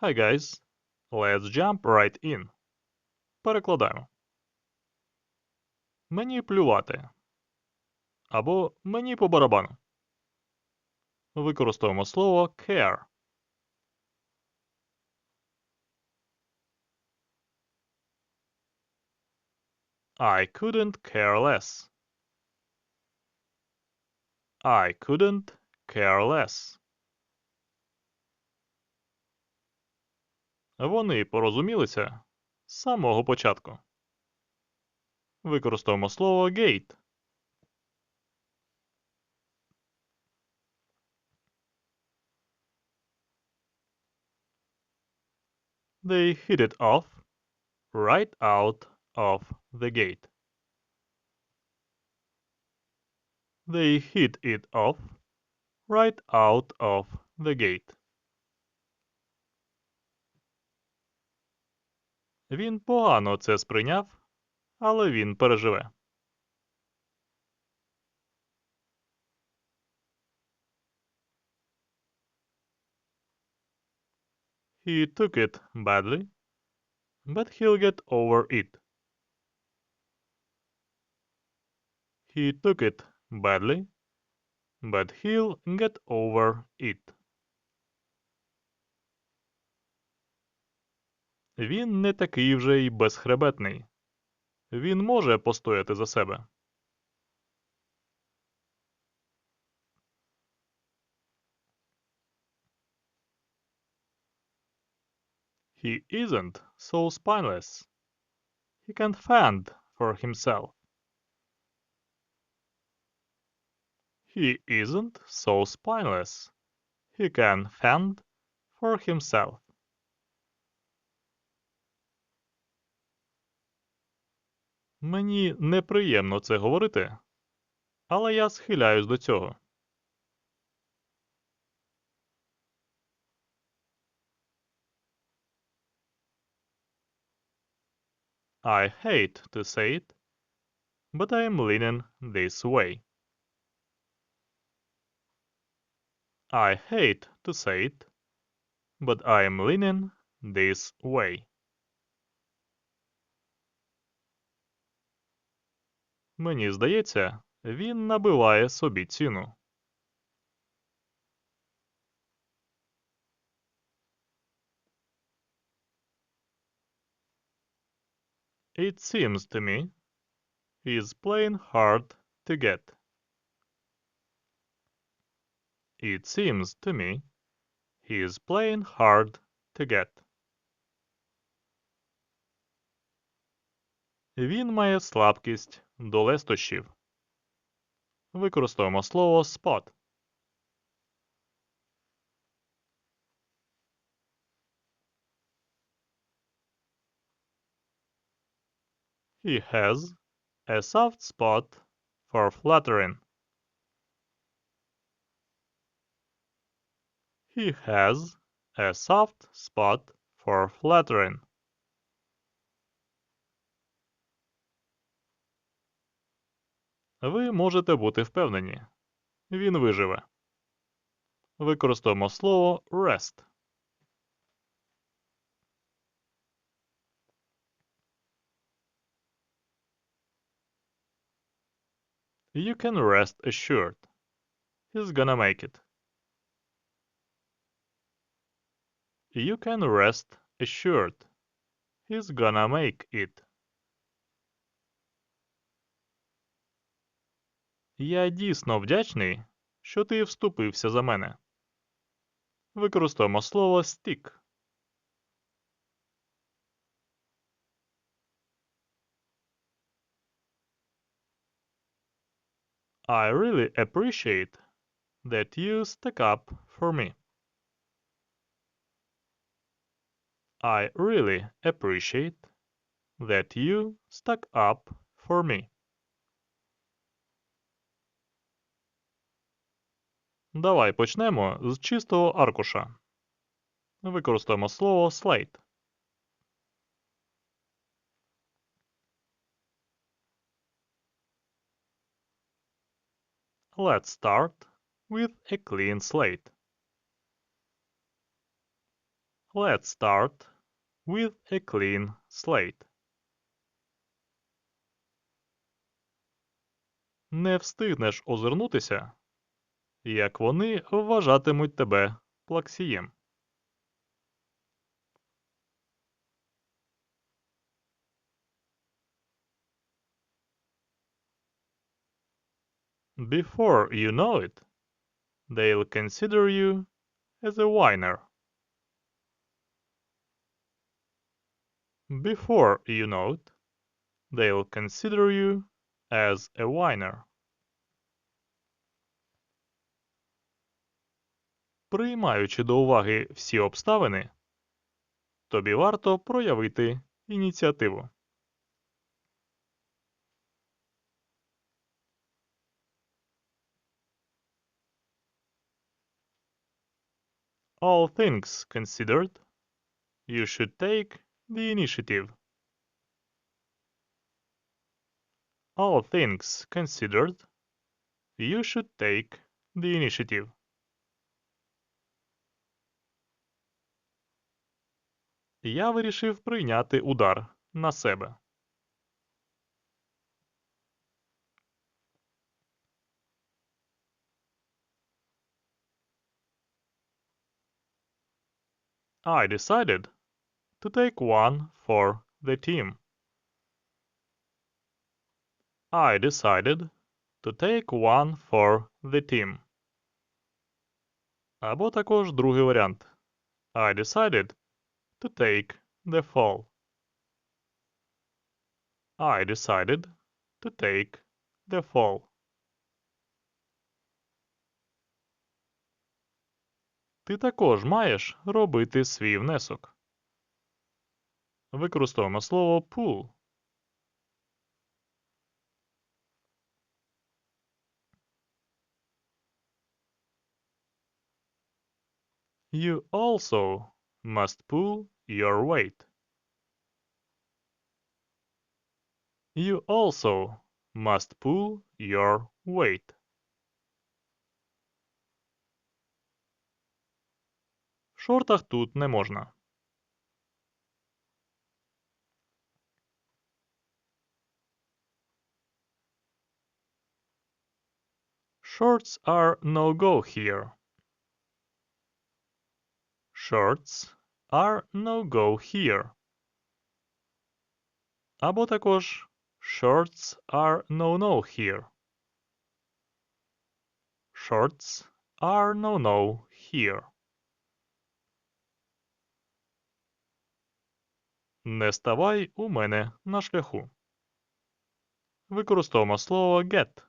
Hi guys, let's jump right in. Перекладаємо. Мені плювати. Або мені по барабану. Використовуємо слово care. I couldn't care less. I couldn't care less. Вони порозумілися з самого початку. Використовуємо слово gate. They hit it off right out of the gate. They hit it off right out of the gate. Він погано це сприйняв, але він переживе. He took it badly, but he'll get over it. He took it badly, but he'll get over it. Він не такий вже й безхребетний. Він може постояти за себе. He isn't so spineless. He can fend for himself. He isn't so spineless. He can fend for himself. Мені неприємно це говорити, але я схиляюсь до цього. I hate to say it, but I'm leaning this way. I hate to say it, but I'm leaning this way. Мені здається, він набиває собі ціну. It seems to me he's playing hard to get. It seems to me he's playing hard to get. Він має слабкість до лестощів. Використовуємо слово spot. He has a soft spot for flattering. He has a soft spot for flattering. Ви можете бути впевнені. Він виживе. Використовуємо слово rest. You can rest assured. He's gonna make it. You can rest assured. He's gonna make it. Я дійсно вдячний, що ти вступився за мене. Використовуємо слово stick. I really appreciate that you stuck up for me. I really appreciate that you stuck up for me. Давай почнемо з чистого аркуша. Використаємо слово slate. Let's start with a clean slate. Let's start with a clean slate. Не встигнеш озирнутися, як вони вважатимуть тебе плаксієм. Before you know it, they'll consider you as a whiner. Before you know it, they'll consider you as a whiner. Приймаючи до уваги всі обставини, тобі варто проявити ініціативу. All things considered, you should take the initiative. All things considered, you should take the initiative. Я вирішив прийняти удар на себе. I decided to take one for the team. I decided to take one for the team. Або також другий варіант. I decided to take the fall. I decided to take the fall. Ти також маєш робити свій внесок. Використовуємо слово pull. You also must pull your weight. You also must pull your weight. В шортах тут не можна. Shorts are no-go here. Shorts are no-go here. Або також Shorts are no-no here. Shorts are no-no here. Не ставай у мене на шляху. Використовуємо слово get.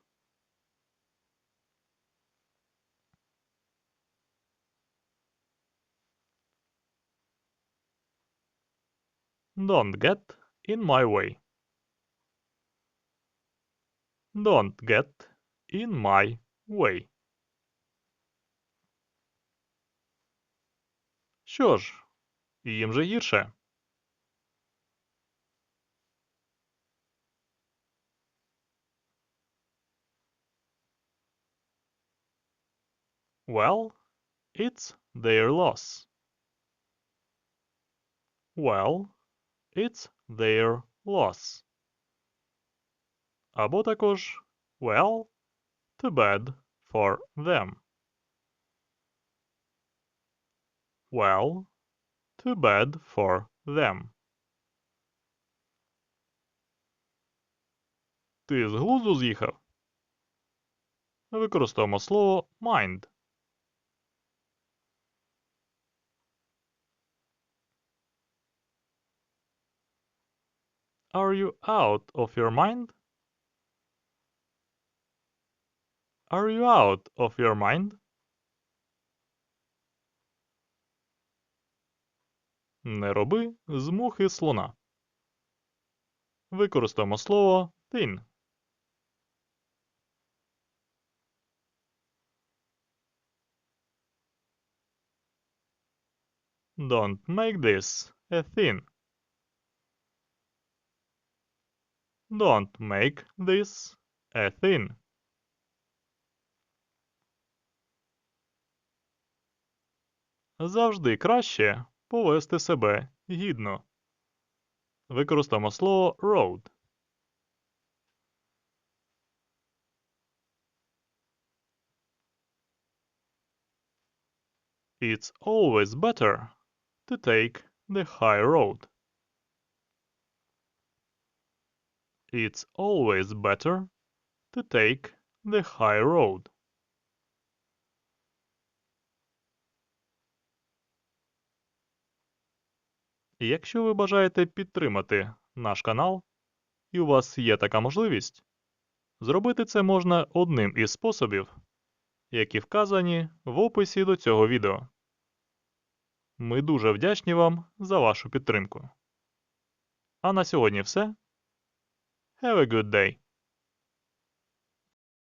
Don't get in my way. Don't get in my way. Що ж, їм же гірше. Well, it's their loss. Well, it's their loss. Або також well, too bad for them. Well, too bad for them. Ти з глузду з'їхав? Використовуємо слово mind. Are you out of your mind? Are you out of your mind? Не роби з мухи слона. Використаємо слово thin. Don't make this a thin. Don't make this a thing. Завжди краще повести себе гідно. Використаємо слово road. It's always better to take the high road. It's always better to take the high road. Якщо ви бажаєте підтримати наш канал, і у вас є така можливість, зробити це можна одним із способів, які вказані в описі до цього відео. Ми дуже вдячні вам за вашу підтримку. А на сьогодні все. Have a good day!